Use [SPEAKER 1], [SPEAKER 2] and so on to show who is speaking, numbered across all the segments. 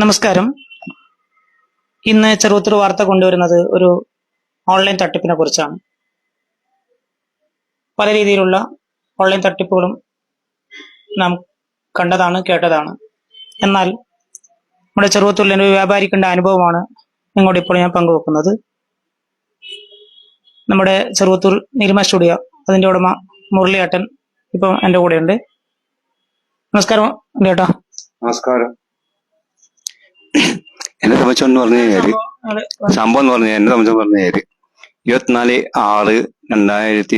[SPEAKER 1] നമസ്കാരം. ഇന്ന് ചെറുപ്പത്തിൽ വാർത്ത കൊണ്ടുവരുന്നത് ഒരു ഓൺലൈൻ തട്ടിപ്പിനെ കുറിച്ചാണ്. പല രീതിയിലുള്ള ഓൺലൈൻ തട്ടിപ്പുകളും നാം കണ്ടതാണ് കേട്ടതാണ്. എന്നാൽ നമ്മുടെ ചെറുപ്പത്തുള്ള ഒരു വ്യാപാരിക്കേണ്ട അനുഭവമാണ് നിങ്ങളോട് ഇപ്പോൾ ഞാൻ പങ്കുവെക്കുന്നത്. നമ്മുടെ ചെറുപ്പത്തൂർ നിരുമ സ്റ്റുഡിയോ അതിന്റെ ഉടമ മുരളിയേട്ടൻ ഇപ്പം എന്റെ കൂടെയുണ്ട്. നമസ്കാരം ചേട്ടാ
[SPEAKER 2] നമസ്കാരം. എന്നെ സംബന്ധിച്ചു പറഞ്ഞു കഴിഞ്ഞാൽ സംഭവം എന്ന് പറഞ്ഞു എന്നെ സംബന്ധിച്ച് പറഞ്ഞു കഴിഞ്ഞാൽ ഇരുപത്തിനാല് ആറ് രണ്ടായിരത്തി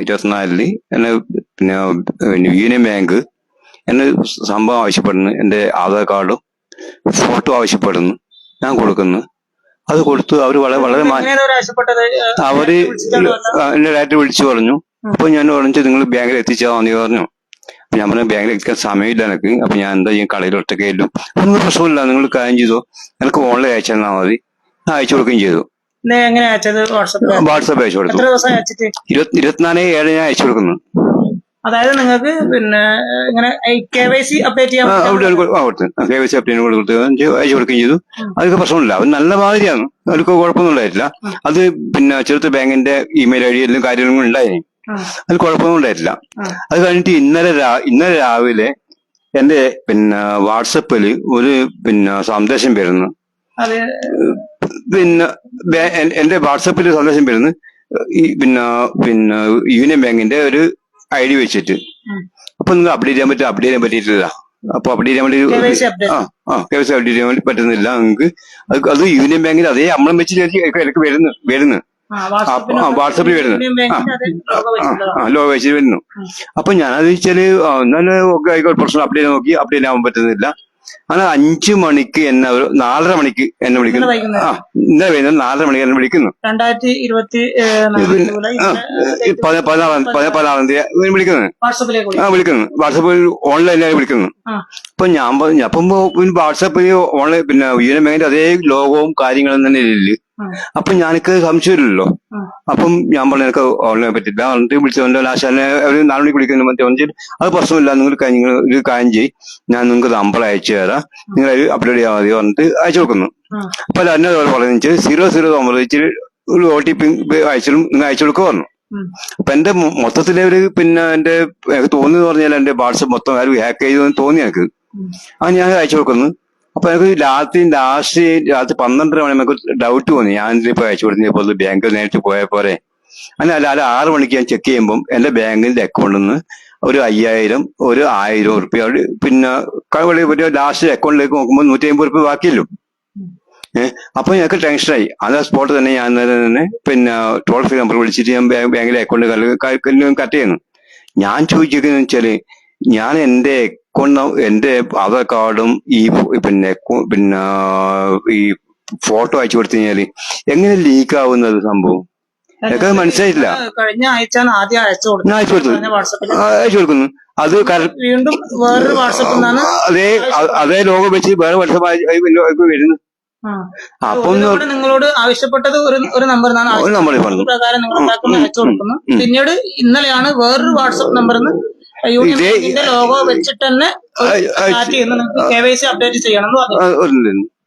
[SPEAKER 2] ഇരുപത്തിനാലിൽ എന്നെ പിന്നെ യൂണിയൻ ബാങ്ക് എന്നെ സംഭവം ആവശ്യപ്പെടുന്നു. എന്റെ ആധാർ കാർഡും ഫോട്ടോ ആവശ്യപ്പെടുന്നു. ഞാൻ കൊടുക്കുന്നു. അത് കൊടുത്തു. അവർ വളരെ വളരെ
[SPEAKER 1] അവർ?
[SPEAKER 2] എന്നെ ഡയറക്റ്റ് വിളിച്ചു പറഞ്ഞു. അപ്പൊ ഞാൻ പറഞ്ഞു നിങ്ങൾ ബാങ്കിൽ എത്തിച്ചാൽ മതി പറഞ്ഞു. ഞാൻ പറഞ്ഞു ബാങ്കിൽ എത്തിക്കാൻ സമയമില്ല എനിക്ക് അപ്പൊ ഞാൻ എന്താ ഈ കടയിൽ ഒറ്റയ്ക്കയിലും ഒന്നും പ്രശ്നമില്ല നിങ്ങൾ കാര്യം ചെയ്തോ? എനിക്ക് ഓൺലൈൻ അയച്ചു തന്നാൽ മതി അയച്ചു കൊടുക്കുകയും ചെയ്തു.
[SPEAKER 1] എങ്ങനെ അയച്ചത്?
[SPEAKER 2] വാട്സാപ്പ് അയച്ചു കൊടുത്തു. ഇരുപത്തിനാല് ഏഴ് ഞാൻ അയച്ചു കൊടുക്കുന്നു.
[SPEAKER 1] അതായത് നിങ്ങൾക്ക് പിന്നെ ഇങ്ങനെ കെ വൈ സി അപ്ഡേറ്റ് ചെയ്യാൻ
[SPEAKER 2] ആ, അവിടെ
[SPEAKER 1] പറ്റും.
[SPEAKER 2] ഒരു- ആ, കൊടുത്തു കെ വൈ സി അപ്ഡേറ്റ് കൊടുത്തു അയച്ചു കൊടുക്കുകയും ചെയ്തു. അതൊക്കെ പ്രശ്നമില്ല. അത് നല്ല മാതിരിയാണ്. അവർക്ക് കുഴപ്പമൊന്നും ഉണ്ടായിട്ടില്ല. അത് പിന്നെ ചെറുത്ത് ബാങ്കിന്റെ ഇമെയിൽ ഐ ഡി എല്ലാം കാര്യങ്ങളും ഉണ്ടായിരുന്നു. അത് കുഴപ്പമൊന്നും ഉണ്ടായിട്ടില്ല.
[SPEAKER 1] ഉം.
[SPEAKER 2] അത് കഴിഞ്ഞിട്ട് ഇന്നലെ ഇന്നലെ രാവിലെ എന്റെ പിന്നെ വാട്സപ്പിൽ ഒരു പിന്നെ സന്ദേശം വരുന്നു. പിന്നെ എന്റെ വാട്സപ്പിൽ സന്ദേശം വരുന്നു. ഈ പിന്നെ പിന്നെ യൂണിയൻ ബാങ്കിന്റെ ഒരു ഐ ഡി വെച്ചിട്ട്. അപ്പൊ നിങ്ങൾ അപ്ഡേറ്റ് ചെയ്യാൻ പറ്റും അപ്ഡേറ്റ് ചെയ്യാൻ പറ്റിയിട്ടില്ല. അപ്പൊ അപ്ഡേറ്റ് ചെയ്യാൻ വേണ്ടി ആ ആ കെ അപ്ഡേറ്റ് ചെയ്യാൻ വേണ്ടി പറ്റുന്നില്ല. നിങ്ങൾക്ക് അത് യൂണിയൻ ബാങ്കിന്റെ അതേ അമ്മളം വെച്ച് എനിക്ക് വരുന്നു വരുന്നു. വാട്സപ്പിൽ വരുന്നു. ലോ വെച്ച് വരുന്നു. അപ്പൊ ഞാനത് വെച്ചാൽ നല്ല എന്നാലും ഒക്കെ ആയിക്കോട്ടെ പ്രശ്നം അപ്ഡേറ്റ് നോക്കി അപ്ഡേറ്റ് ആവാൻ പറ്റുന്നില്ല അങ്ങനെ അഞ്ചു മണിക്ക് എന്നെ ഒരു നാലര മണിക്ക് എന്നെ വിളിക്കുന്നു
[SPEAKER 1] ഇന്നലെ വൈകുന്നേരം.
[SPEAKER 2] ആ ഇന്നലെ വൈകുന്നേരം നാലര മണിക്ക് എന്നെ വിളിക്കുന്നു
[SPEAKER 1] രണ്ടായിരത്തി ഇരുപത്തി
[SPEAKER 2] പതിനാറാം പതിനാറാം തീയതി
[SPEAKER 1] വിളിക്കുന്നത്.
[SPEAKER 2] ആ വിളിക്കുന്നു വാട്സപ്പിൽ ഓൺലൈനായി വിളിക്കുന്നു. അപ്പൊ ഞാൻ അപ്പം വാട്സപ്പിൽ ഓൺലൈൻ പിന്നെ ബാങ്കിന്റെ അതേ ലോകവും കാര്യങ്ങളും തന്നെ ഇല്ല. അപ്പൊ ഞാനൊക്കെ സംശയമില്ലല്ലോ
[SPEAKER 1] ഇല്ലല്ലോ
[SPEAKER 2] അപ്പം ഞാൻ പറഞ്ഞു എനിക്ക് ഓൺലൈൻ പറ്റില്ല. എന്നിട്ട് വിളിച്ചു ലാസ്റ്റ് ഒരു നാല് മണിക്ക് വിളിക്കുന്നു മറ്റേ ഒന്ന് അത് പ്രശ്നമില്ല നിങ്ങൾ നിങ്ങൾ ഒരു കാര്യം ചെയ്യും. ഞാൻ നിങ്ങൾക്ക് നമ്പർ അയച്ചു തരാം. നിങ്ങൾ അപ്ലോഡ് ചെയ്യാൻ മതി പറഞ്ഞിട്ട് അയച്ചു കൊടുക്കുന്നു. അപ്പൊ തന്നെ അതുപോലെ പറഞ്ഞു സീറോ സീറോ നമ്പർ വെച്ചിട്ട് ഒരു ഒ ടി പി അയച്ചാലും നിങ്ങൾ അയച്ചു കൊടുക്കുക പറഞ്ഞു. അപ്പൊ എന്റെ മൊത്തത്തിലെ ഒരു പിന്നെ എന്റെ തോന്നിയെന്ന് പറഞ്ഞാൽ എന്റെ വാട്സപ്പ് മൊത്തം ആരും ഹാക്ക് ചെയ്തെന്ന് തോന്നി എനിക്ക്. അത് ഞാൻ അയച്ചു കൊടുക്കുന്നു. അപ്പൊ എനിക്ക് രാത്രി ലാസ്റ്റ് രാത്രി പന്ത്രണ്ടര മണി നമുക്ക് ഡൗട്ട് തോന്നി ഞാൻ ഇതിപ്പോ അയച്ചു കൊടുത്തു ഇപ്പോൾ ബാങ്കിൽ നേരിട്ട് പോയ പോലെ അങ്ങനെ അല്ല അല്ല ആറ് മണിക്ക് ഞാൻ ചെക്ക് ചെയ്യുമ്പോൾ എന്റെ ബാങ്കിന്റെ അക്കൗണ്ടിൽ നിന്ന് ഒരു അയ്യായിരം ഒരു ആയിരം ഉറുപ്പ്യ പിന്നെ ഒരു ലാസ്റ്റ് അക്കൗണ്ടിലേക്ക് നോക്കുമ്പോൾ നൂറ്റി അമ്പത് ഉറുപ്പ്യ ബാക്കിയല്ലോ ഏഹ് അപ്പൊ ഞങ്ങൾക്ക് ടെൻഷനായി അത് സ്പോട്ട് തന്നെ ഞാൻ തന്നെ പിന്നെ ടോൾ ഫ്രീ നമ്പർ വിളിച്ചിട്ട് ഞാൻ ബാങ്കിലെ അക്കൗണ്ട് കട്ട് ചെയ്യുന്നു ഞാൻ ചോദിച്ചിരിക്കുന്നത് വെച്ചാൽ ഞാൻ എന്റെ അക്കൗണ്ട് എന്റെ ആധാർ കാർഡും ഈ പിന്നെ പിന്നെ ഈ ഫോട്ടോ അയച്ചു കൊടുത്തു കഴിഞ്ഞാൽ എങ്ങനെ ലീക്ക് ആവുന്നത് സംഭവം? എനിക്കത് മനസ്സിലായിട്ടില്ല.
[SPEAKER 1] കഴിഞ്ഞ ആഴ്ച ആദ്യം അയച്ചു
[SPEAKER 2] കൊടുത്തു. അയച്ചു കൊടുക്കുന്നു. അത്
[SPEAKER 1] വീണ്ടും വേറൊരു വാട്സപ്പിൽ നിന്നാണ്
[SPEAKER 2] അതേ അതേ ലോഗോ വെച്ച് വേറെ വാട്സപ്പ് വരുന്നു. അപ്പം
[SPEAKER 1] നിങ്ങളോട് ആവശ്യപ്പെട്ടത് ഒരു ഒരു നമ്പർ പ്രകാരം നിങ്ങൾ അയച്ചു കൊടുക്കുന്നു. പിന്നീട് ഇന്നലെയാണ് വേറൊരു വാട്സപ്പ് നമ്പറിന് യൂണിയൻ ലോഗോ വെച്ചിട്ട് തന്നെ കെ വൈ സി അപ്ഡേറ്റ് ചെയ്യണം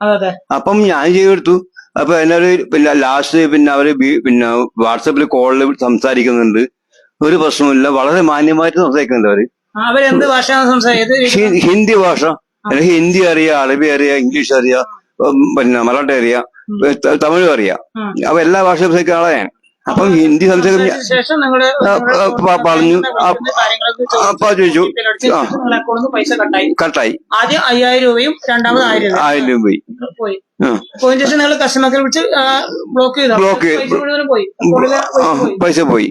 [SPEAKER 1] അതെ.
[SPEAKER 2] അപ്പം ഞാൻ ചെയ്തെടുത്തു. അപ്പൊ എന്നൊരു പിന്നെ ലാസ്റ്റ് പിന്നെ അവർ പിന്നെ വാട്സപ്പിൽ കോളിൽ സംസാരിക്കുന്നുണ്ട്. ഒരു പ്രശ്നമില്ല വളരെ മാന്യമായിട്ട് സംസാരിക്കുന്നുണ്ട്
[SPEAKER 1] അവർ. അവരെന്ത് ഭാഷയാണ്
[SPEAKER 2] ഹിന്ദി ഭാഷ. എനിക്ക് ഹിന്ദി അറിയാം അറബി അറിയാം ഇംഗ്ലീഷ് അറിയാം പിന്നെ മലയാളം അറിയാം തമിഴ് തമിഴും അറിയാം. അപ്പൊ എല്ലാ ഭാഷയും സംസാരിക്കുന്ന ആളാണ് ഞാൻ. അപ്പം ഹിന്ദി പ- പറഞ്ഞു. അപ്പൊ ചോദിച്ചു.
[SPEAKER 1] കട്ടായി. ആദ്യം അയ്യായിരം രൂപയും രണ്ടാമത് ആയിരം
[SPEAKER 2] രൂപ പോയി.
[SPEAKER 1] പോയിന്റ് ശേഷം നിങ്ങൾ കസ്റ്റമർ കെയർ വിളിച്ച് ബ്ലോക്ക് ചെയ്തു?
[SPEAKER 2] ബ്ലോക്ക്
[SPEAKER 1] പൈസ പോയി. പൈസ പോയി.
[SPEAKER 2] പൈസ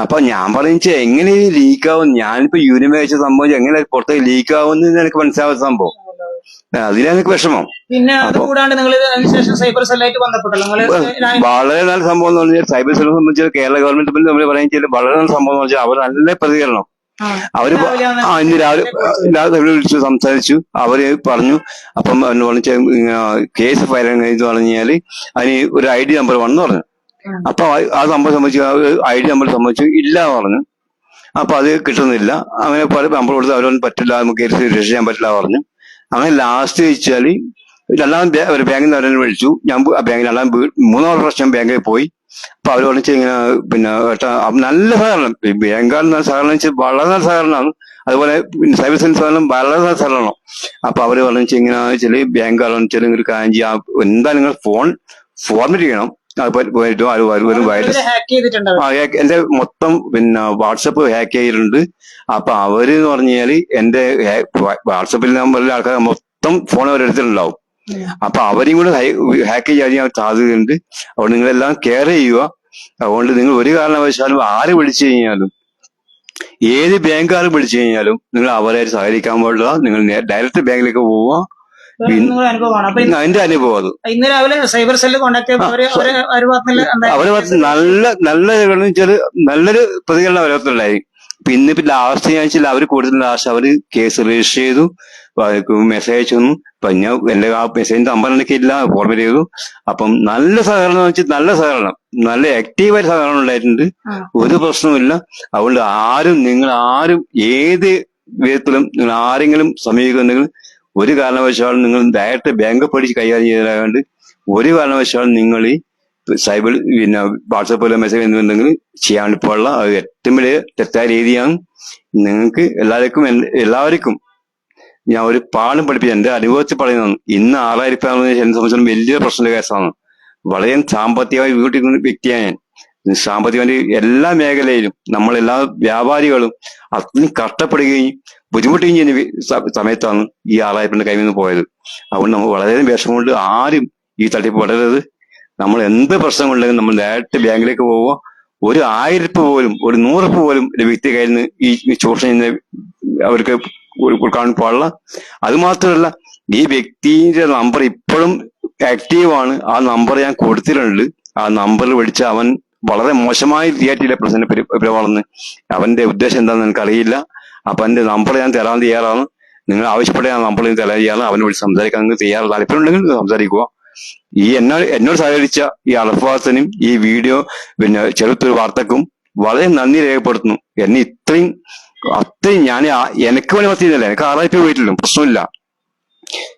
[SPEAKER 2] അപ്പൊ ഞാൻ പറഞ്ഞു എങ്ങനെ ലീക്കാവും ഞാനിപ്പോ യൂണിയൻ വെച്ച സംഭവം എങ്ങനെ പുറത്തേക്ക് ലീക്ക് ആവുമെന്ന് എനിക്ക് മനസ്സിലാവുന്ന സംഭവം. അതിലാണ് എനിക്ക് വിഷമം.
[SPEAKER 1] പിന്നെ അത് കൂടാണ്ട് നിങ്ങൾ അതിനുശേഷം സൈബർ സെല്ലായിട്ട് ബന്ധപ്പെട്ടല്ലോ. നിങ്ങൾ
[SPEAKER 2] വളരെ നല്ല സംഭവം എന്ന് പറഞ്ഞാൽ സൈബർ സെല്ലിനെ സംബന്ധിച്ച് കേരള ഗവൺമെന്റ് നമ്മൾ പറയാൻ ചെയ്ത് വളരെ നല്ല സംഭവം എന്ന് വെച്ചാൽ അവർ നല്ല പ്രതികരണം.
[SPEAKER 1] അവർ
[SPEAKER 2] ആ ഇന്ന് രാവിലെ രാവിലെ വിളിച്ച് സംസാരിച്ചു. അവർ പറഞ്ഞു അപ്പം എന്ന് പറഞ്ഞാൽ കേസ് ഫയൽ ഇത് പറഞ്ഞാൽ അതിന് ഒരു ഐ ഡി നമ്പർ വന്നു പറഞ്ഞു. അപ്പൊ ആ- ആ സംഭവം സംബന്ധിച്ച് ഐ ഡി നമ്പർ സംബന്ധിച്ച് ഇല്ല എന്ന് പറഞ്ഞു. അപ്പൊ അത് കിട്ടുന്നില്ല. അങ്ങനെ പല നമ്പർ കൊടുത്ത് അവരൊന്നും പറ്റില്ല നമുക്ക് കേസ് രജിസ്റ്റർ ചെയ്യാൻ പറ്റില്ല പറഞ്ഞു. അങ്ങനെ ലാസ്റ്റ് വെച്ചാൽ രണ്ടാം ഒരു ബാങ്കിൽ നിന്ന് അവരെ വിളിച്ചു. ഞാൻ ആ ബാങ്കിൽ രണ്ടാം മൂന്നാമത്തെ പ്രാവശ്യം ബാങ്കിൽ പോയി. അപ്പൊ അവർ പറഞ്ഞു ഇങ്ങനെ പിന്നെ നല്ല സഹകരണം. ബാങ്കാൾ നല്ല സഹകരണം വളരെ നല്ല സഹകരണമാണ്. അതുപോലെ സൈബർ സെൻസ് സഹകരണം വളരെ നല്ല സഹകരണം അപ്പൊ അവർ പറഞ്ഞു ഇങ്ങനെ വെച്ചാൽ ബാങ്കാൾ വെച്ചാൽ ഒരു കാര്യം ചെയ്യാം. എന്താ നിങ്ങൾ ഫോൺ ഫോർമറ്റ് ചെയ്യണം. വൈറസ് എന്റെ മൊത്തം പിന്നെ വാട്സപ്പ് ഹാക്ക് ചെയ്തിട്ടുണ്ട്. അപ്പൊ അവർ എന്ന് പറഞ്ഞാൽ എന്റെ വാട്സപ്പിൽ നമ്പറിലെ ആൾക്കാർ മൊത്തം ഫോൺ അവരെടുത്തിട്ടുണ്ടാവും. അപ്പൊ അവരെയും കൂടെ ഹാക്ക് ചെയ്യാൻ സാധ്യതയുണ്ട്. അതുകൊണ്ട് നിങ്ങളെല്ലാം കെയർ ചെയ്യുക. അതുകൊണ്ട് നിങ്ങൾ ഒരു കാരണവശാലും ആര് വിളിച്ചു കഴിഞ്ഞാലും ഏത് ബാങ്കുകാർ വിളിച്ചു കഴിഞ്ഞാലും നിങ്ങൾ അവരെ സഹകരിക്കാൻ പാടില്ല. നിങ്ങൾ ഡയറക്റ്റ് ബാങ്കിലേക്ക് പോവുക. അതിന്റെ അനുഭവം അത്.
[SPEAKER 1] ഇന്ന് രാവിലെ സൈബർ സെല്ല് ചെയ്തപ്പോൾ
[SPEAKER 2] അവർ നല്ല നല്ല വെച്ചാൽ നല്ലൊരു പ്രതികരണം അവരത്തുണ്ടായി പിന്നെ ഇപ്പൊ ലാസ്റ്റ് ഞാൻ വെച്ചാൽ അവർ കൂടുതൽ ലാസ്റ്റ് അവർ കേസ് രജിസ്റ്റർ ചെയ്തു മെസ്സേജ് വന്നു അപ്പൊ ഞാൻ എന്റെ ആ മെസ്സേജിന്റെ അമ്പലൊക്കെ ഇല്ല ഫോർമേറ്റ് ചെയ്തു. അപ്പം നല്ല സഹകരണം എന്ന് വെച്ചാൽ നല്ല സഹകരണം. നല്ല ആക്റ്റീവായ സഹകരണം ഉണ്ടായിട്ടുണ്ട്. ഒരു പ്രശ്നവുമില്ല അതുകൊണ്ട് ആരും നിങ്ങൾ ആരും ഏത് വിധത്തിലും നിങ്ങൾ ആരെങ്കിലും സമീപിക്കുന്നെങ്കിൽ ഒരു കാരണവശാലും നിങ്ങൾ ഡയറക്റ്റ് ബാങ്ക് പഠിച്ച് കൈകാര്യം ചെയ്തതായതുകൊണ്ട് ഒരു കാരണവശാലും നിങ്ങൾ ഈ സൈബർ പിന്നെ വാട്സപ്പിലോ മെസ്സേജ് എന്തുണ്ടെങ്കിൽ ചെയ്യാൻ അത് ഏറ്റവും വലിയ തെറ്റായ രീതിയാണ്. നിങ്ങൾക്ക് എല്ലാവർക്കും എല്ലാവർക്കും ഞാൻ ഒരു പാഠം പഠിപ്പിച്ച എന്റെ അനുഭവത്തിൽ പറയുന്നതാണ് ഇന്ന് ആറായിരം എന്നെ സംബന്ധിച്ചിടത്തോളം വലിയ പ്രശ്നമുള്ള കേസാണ്. വളരെ സാമ്പത്തികമായി വീട്ടിൽ വ്യക്തിയാണ് ഞാൻ. സാമ്പത്തികമായി എല്ലാ മേഖലയിലും നമ്മളെല്ലാ വ്യാപാരികളും അത്രയും കഷ്ടപ്പെടുകയും ബുദ്ധിമുട്ടുകയും ചെയ്യുന്ന സമയത്താണ് ഈ ആറായിരത്തിന്റെ കയ്യിൽ നിന്ന് പോയത്. അതുകൊണ്ട് നമ്മൾ വളരെയധികം വിഷമമുണ്ട്. ആരും ഈ തട്ടിപ്പ് വളരരുത്. നമ്മൾ എന്ത് പ്രശ്നം പ്രശ്നമുണ്ടെങ്കിലും നമ്മൾ ഡയറക്റ്റ് ബാങ്കിലേക്ക് പോവുക ഒരു ആയിരപ്പ് പോലും ഒരു നൂറപ്പ് പോലും ഒരു വ്യക്തി കയ്യിൽ നിന്ന് ഈ ചൂഷണ അവർക്ക് കൊടുക്കാൻ പാടില്ല. അത് മാത്രമല്ല ഈ വ്യക്തിയുടെ നമ്പർ ഇപ്പോഴും ആക്റ്റീവാണ് ആ നമ്പർ ഞാൻ കൊടുത്തിട്ടുണ്ട്. ആ നമ്പർ വിളിച്ച് അവൻ വളരെ മോശമായ രീതിയിലെ പ്രശ്നം പെരുമാറുന്നു അവന്റെ ഉദ്ദേശം എന്താണെന്ന് എനിക്കറിയില്ല. അപ്പൊ എന്റെ നമ്പർ ഞാൻ തരാൻ തയ്യാറാണ്. നിങ്ങൾ ആവശ്യപ്പെട്ട ആ നമ്പർ തരാൻ തയ്യാറാണ്. അവനെ വിളിച്ച് സംസാരിക്കാൻ നിങ്ങൾക്ക് താല്പര്യം താല്പര്യമുണ്ടെങ്കിൽ സംസാരിക്കുക. ഈ എന്നോട് എന്നോട് സഹകരിച്ച ഈ അറഫാത്തിനും ഈ വീഡിയോ പിന്നെ ചെറുത്തൊരു വാർത്തക്കും വളരെ നന്ദി രേഖപ്പെടുത്തുന്നു. എന്നെ ഇത്രയും അത്രയും ഞാൻ എനിക്ക് വേണ്ടി പറ്റിയില്ല എനിക്ക് ആറായിരം പോയിട്ടില്ല പ്രശ്നമില്ല.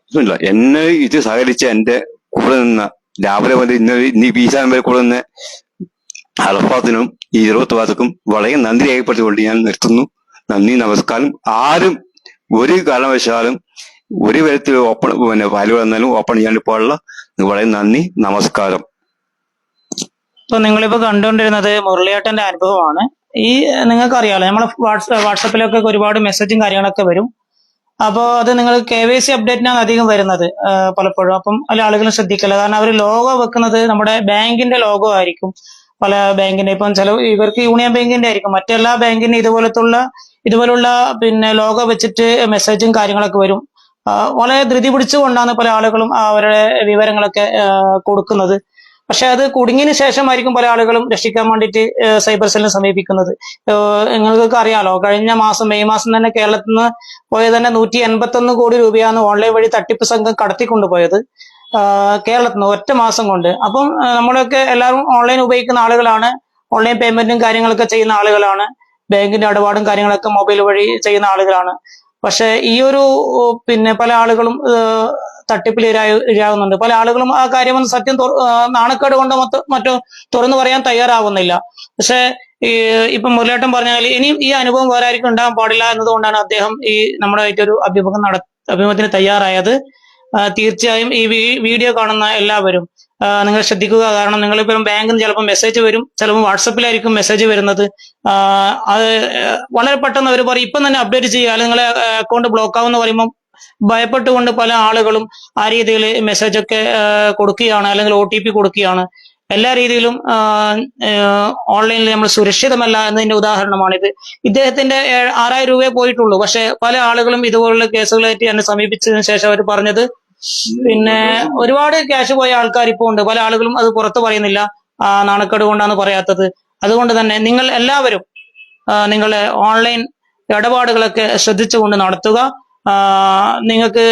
[SPEAKER 2] പ്രശ്നമില്ല. എന്നെ ഇത് സഹകരിച്ച എന്റെ കൂടെ നിന്ന് രാവിലെ മുതൽ ഇന്ന് ഇന്ന് ഈ വരെ കൂടെ നിന്ന് അറഫാത്തിനും ഈ ഇരുപത്തി വാർത്തക്കും വളരെ നന്ദി രേഖപ്പെടുത്തിക്കൊണ്ട് ഞാൻ നിർത്തുന്നു. നന്ദി നമസ്കാരം. ആരും ഒരു കാരണവശാലും ഒരു വിധത്തിൽ ഓപ്പൺ പിന്നെ ഫയൽ വന്നാലും ഓപ്പൺ ചെയ്യാണ്ട് പോകാനുള്ള വളരെ നന്ദി നമസ്കാരം.
[SPEAKER 1] ഇപ്പൊ നിങ്ങളിപ്പോ കണ്ടുകൊണ്ടിരുന്നത് മുരളിയേട്ടന്റെ അനുഭവമാണ്. ഈ നിങ്ങൾക്ക് അറിയാലോ നമ്മൾ വാട്സപ്പിലൊക്കെ ഒരുപാട് മെസ്സേജും കാര്യങ്ങളൊക്കെ വരും. അപ്പോൾ അത് നിങ്ങൾ കെ വൈ സി അപ്ഡേറ്റിനാണ് അധികം വരുന്നത് പലപ്പോഴും. അപ്പം പല ആളുകളും ശ്രദ്ധിക്കില്ല. കാരണം അവർ ലോഗോ വെക്കുന്നത് നമ്മുടെ ബാങ്കിന്റെ ലോഗോ ആയിരിക്കും. പല ബാങ്കിന്റെ ഇപ്പം ചില ഇവർക്ക് യൂണിയൻ ബാങ്കിന്റെ ആയിരിക്കും. മറ്റെല്ലാ ബാങ്കിന് ഇതുപോലത്തുള്ള ഇതുപോലുള്ള പിന്നെ ലോഗോ വെച്ചിട്ട് മെസ്സേജും കാര്യങ്ങളൊക്കെ വരും. വളരെ ധൃതി പിടിച്ചുകൊണ്ടാണ് പല ആളുകളും അവരുടെ വിവരങ്ങളൊക്കെ കൊടുക്കുന്നത്. പക്ഷെ അത് കുടുങ്ങിയതിന് ശേഷമായിരിക്കും പല ആളുകളും രക്ഷിക്കാൻ വേണ്ടിയിട്ട് സൈബർ സെല്ലിനെ സമീപിക്കുന്നത്. നിങ്ങൾക്കൊക്കെ അറിയാലോ കഴിഞ്ഞ മാസം മെയ് മാസം തന്നെ കേരളത്തിൽ നിന്ന് പോയത് തന്നെ നൂറ്റി എൺപത്തൊന്ന് കോടി രൂപയാണ് ഓൺലൈൻ വഴി തട്ടിപ്പ് സംഘം കടത്തിക്കൊണ്ടുപോയത് കേരളത്തിൽ നിന്ന് ഒറ്റ മാസം കൊണ്ട്. അപ്പം നമ്മളൊക്കെ എല്ലാവരും ഓൺലൈൻ ഉപയോഗിക്കുന്ന ആളുകളാണ് ഓൺലൈൻ പേയ്മെന്റും കാര്യങ്ങളൊക്കെ ചെയ്യുന്ന ആളുകളാണ് ബാങ്കിന്റെ ഇടപാടും കാര്യങ്ങളൊക്കെ മൊബൈൽ വഴി ചെയ്യുന്ന ആളുകളാണ്. പക്ഷെ ഈ ഒരു പിന്നെ പല ആളുകളും തട്ടിപ്പിൽ ഇരാ- ഇരയാകുന്നുണ്ട് പല ആളുകളും ആ കാര്യം സത്യം നാണക്കേട് കൊണ്ട് മറ്റോ തുറന്നു പറയാൻ തയ്യാറാവുന്നില്ല. പക്ഷെ ഈ ഇപ്പൊ മുരളേട്ടൻ പറഞ്ഞാൽ ഇനിയും ഈ അനുഭവം വേറെ ആർക്കും ഉണ്ടാകാൻ പാടില്ല എന്നതുകൊണ്ടാണ് അദ്ദേഹം ഈ നമ്മുടെ ഒരു അഭിമുഖം നട അഭിമുഖത്തിന് തയ്യാറായത്. തീർച്ചയായും ഈ വീഡിയോ കാണുന്ന എല്ലാവരും നിങ്ങൾ ശ്രദ്ധിക്കുക. കാരണം നിങ്ങളിപ്പം ബാങ്കിൽ നിന്ന് ചിലപ്പോൾ മെസ്സേജ് വരും. ചിലപ്പോൾ വാട്സപ്പിലായിരിക്കും മെസ്സേജ് വരുന്നത്. അത് വളരെ പെട്ടെന്ന് അവർ പറയും. ഇപ്പം തന്നെ അപ്ഡേറ്റ് ചെയ്യുക. അല്ലെങ്കിൽ നിങ്ങളെ അക്കൗണ്ട് ബ്ലോക്ക് ആവുമെന്ന് പറയുമ്പോൾ ഭയപ്പെട്ടുകൊണ്ട് പല ആളുകളും ആ രീതിയിൽ മെസ്സേജൊക്കെ കൊടുക്കുകയാണ്. അല്ലെങ്കിൽ ഒ ടി പി കൊടുക്കുകയാണ്. എല്ലാ രീതിയിലും ഓൺലൈനിൽ നമ്മൾ സുരക്ഷിതമല്ല എന്നതിന്റെ ഉദാഹരണമാണിത്. ഇദ്ദേഹത്തിന്റെ ആറായിരം രൂപയെ പോയിട്ടുള്ളൂ. പക്ഷെ പല ആളുകളും ഇതുപോലുള്ള കേസുകളായിട്ട് എന്നെ സമീപിച്ചതിന് ശേഷം അവർ പറഞ്ഞത് പിന്നെ ഒരുപാട് ക്യാഷ് പോയ ആൾക്കാർ ഇപ്പോൾ ഉണ്ട്. പല ആളുകളും അത് പുറത്ത് പറയുന്നില്ല നാണക്കേട് കൊണ്ടാണ് പറയാത്തത്. അതുകൊണ്ട് തന്നെ നിങ്ങൾ എല്ലാവരും നിങ്ങളുടെ ഓൺലൈൻ ഇടപാടുകളൊക്കെ ശ്രദ്ധിച്ചുകൊണ്ട് നടത്തുക. നിങ്ങൾക്ക്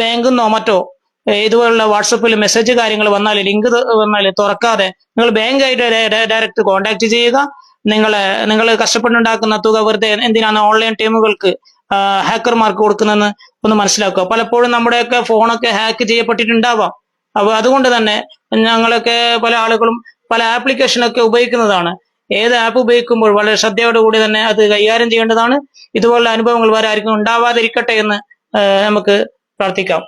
[SPEAKER 1] ബാങ്കിൽ നിന്നോ മറ്റോ ഇതുപോലുള്ള വാട്സപ്പിൽ മെസ്സേജ് കാര്യങ്ങൾ വന്നാൽ ലിങ്ക് വന്നാൽ തുറക്കാതെ നിങ്ങൾ ബാങ്കായിട്ട് ഡയറക്റ്റ് കോൺടാക്ട് ചെയ്യുക. നിങ്ങളെ നിങ്ങൾ കഷ്ടപ്പെട്ടുണ്ടാക്കുന്ന തുക വെറുതെ എന്തിനാണ് ഓൺലൈൻ ടീമുകൾക്ക് ഹാക്കർമാർക്ക് കൊടുക്കുന്നതെന്ന് ഒന്ന് മനസ്സിലാക്കുക. പലപ്പോഴും നമ്മുടെയൊക്കെ ഫോണൊക്കെ ഹാക്ക് ചെയ്യപ്പെട്ടിട്ടുണ്ടാവാം. അപ്പൊ അതുകൊണ്ട് തന്നെ ഞങ്ങളൊക്കെ പല ആളുകളും പല ആപ്ലിക്കേഷനൊക്കെ ഉപയോഗിക്കുന്നതാണ്. ഏത് ആപ്പ് ഉപയോഗിക്കുമ്പോൾ വളരെ ശ്രദ്ധയോടുകൂടി തന്നെ അത് കൈകാര്യം ചെയ്യേണ്ടതാണ്. ഇതുപോലുള്ള അനുഭവങ്ങൾ വരെ ആർക്കും ഉണ്ടാവാതിരിക്കട്ടെ എന്ന് നമുക്ക് പ്രാർത്ഥിക്കാം.